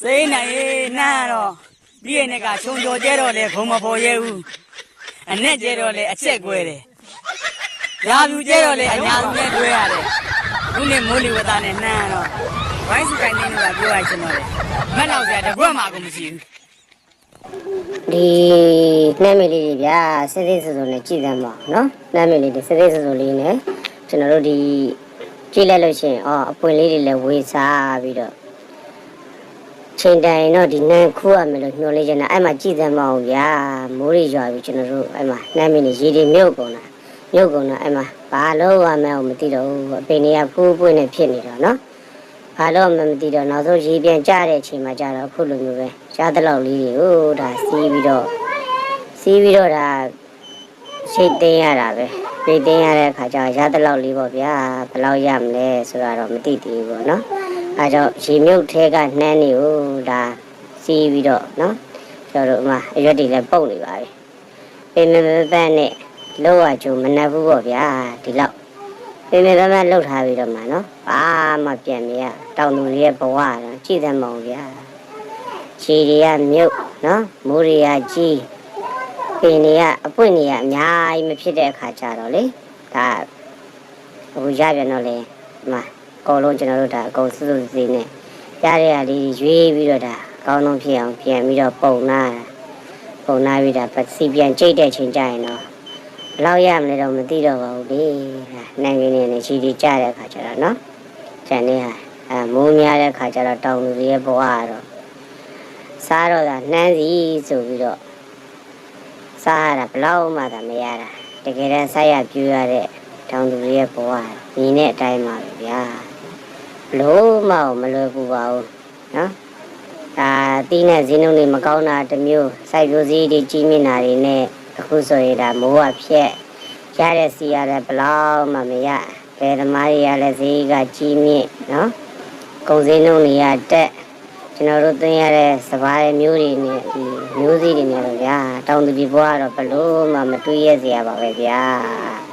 စိတ်နိုင်ရေးနှမ်းတော့ပြီးရဲ့နဲ့ကချုံကြော်ကျဲတော့လေခုံမပေါ်ရဲဘူးအနဲ့ကျဲတော့လေအချက်ကွဲတယ်ရာပြူကျဲတော့လေအညာလူနဲ့တွဲရတယ်ခုနေမိုးလေဝသနဲ့နှမ်းတော့ဝိုင်းစကိုင်းနေလို့ပြောရချင်တော့လေမက်တော့ကြတကွက်မှကိုမရှိဘူးဒီနှမ်းမလေးတွေဗျာစစ်စစ်စုံစုံနဲ့ကြည်သမ်းပါအောင်နော်နှမ်းမလေးတွေစစ်စစ်စုံစုံလေးနဲ့ကျွန်တော်တို့ဒီကြည့်လိုက်လို့ရှိရင်အော်အပွင့်လေးတွေလည်းဝေစားပြီးတော့ ချိန်တိုင်တော့ဒီနှမ်းခူးရမယ်လို့ညှို့လေးချင်တာအဲ့မှာကြည်သမ်းပါအောင်ဗျာမိုးတွေရွာပြီးကျွန်တော်တို့အဲ့မှာနှမ်းမလေးရေတွေမြုပ်ကုန်တာမြုပ်ကုန်တာအဲ့မှာဘာလို့ရမယ်မသိတော့ဘူးအပင်တွေကဖူးပွင့်နေဖြစ်နေတော့နော်ဘာလို့မှမသိတော့နောက်ဆုံးရေပြန်ကြတဲ့အချိန်မှာကြတော့အခုလိုမျိုးပဲရှားတဲ့လောက်လေးတွေကိုဒါစီးပြီးတော့စီးပြီးတော့ဒါရှိတ်သိမ်းရတာပဲပြိတ်သိမ်းရတဲ့အခါကျတော့ရတဲ့လောက်လေးပေါ့ဗျာဘယ်လောက်ရမလဲဆိုတာတော့မသိသေးဘူးပေါ့နော် အဲကြောင့်ရေမြုပ်ထဲကနှမ်းနေကိုဒါစီးပြီးတော့နော်ကျွန်တော်တို့အမအရွက်တွေလည်းပုတ်နေပါပြီပင်မပပန်းနဲ့လောရကြုံမနှက်ဘူးပေါ့ဗျာဒီလောက်ပင်ပင်ပန်းပန်းလှုပ်ထားပြီးတော့မှနော်ဘာမှပြန်မရတောင်သူတွေရဲ့ဘဝတော့ကြည်သမောင်ဗျာခြေတွေကမြုပ်နော်မိုးတွေကကြီးပင်တွေကအပွင့်တွေကအများကြီးမဖြစ်တဲ့အခါကျတော့လေဒါဟိုရပြန်တော့လေဒီမှာအ ကုန်လုံးကျွန်တော်တို့ဒါအကုန်စုစုစည်းနဲ့ရတဲ့ဟာလေးရွေးပြီးတော့ဒါအကောင်းဆုံးဖြစ်အောင်ပြန်ပြီးတော့ပုံနာတာပုံနာပြီးတာပတ်စီပြန်ကြိတ်တဲ့ချိန်ကျရင်တော့ဘယ်လောက်ရမလဲတော့မသိတော့ပါဘူးလေဟာနိုင်ရင်းနေနေချီချီကြတဲ့ခါကျတော့နော်ကျန်နေဟာအဲမိုးများတဲ့ခါကျတော့တောင်လူတွေရဲ့ဘဝကတော့စားတော့တာနှမ်းစီဆိုပြီးတော့စားရတာဘယ်လောက်မှသာမရတာတကယ်တမ်းစားရပြူရတဲ့တောင်လူတွေရဲ့ဘဝညီနဲ့အတိုင်းပါပဲဗျာဘ လို့မှမလွယ်ဘူးပါဘူးနော်ဒါတီးနဲ့ဈေးနှုန်းတွေမကောင်းတာတစ်မျိုးစိုက်ပျိုးစည်းတွေကြီးမြင့်တာတွေနဲ့အခုဆိုရင်ဒါမိုးကဖြက်ရတဲ့စီရတယ်ဘလောက်မှမရဘယ်သမားတွေကလည်းဈေးကကြီးမြင့်နော်ကုန်စည်နှုန်းတွေကတက်ကျွန်တော်တို့သွင်းရတဲ့စပါးရဲ့မျိုးတွေနဲ့ဒီမျိုးစည်းတွေနဲ့တော့ဗျာတောင်သူပြည်ဘွားကတော့ဘလို့မှမတွေးရစရာပါပဲဗျာ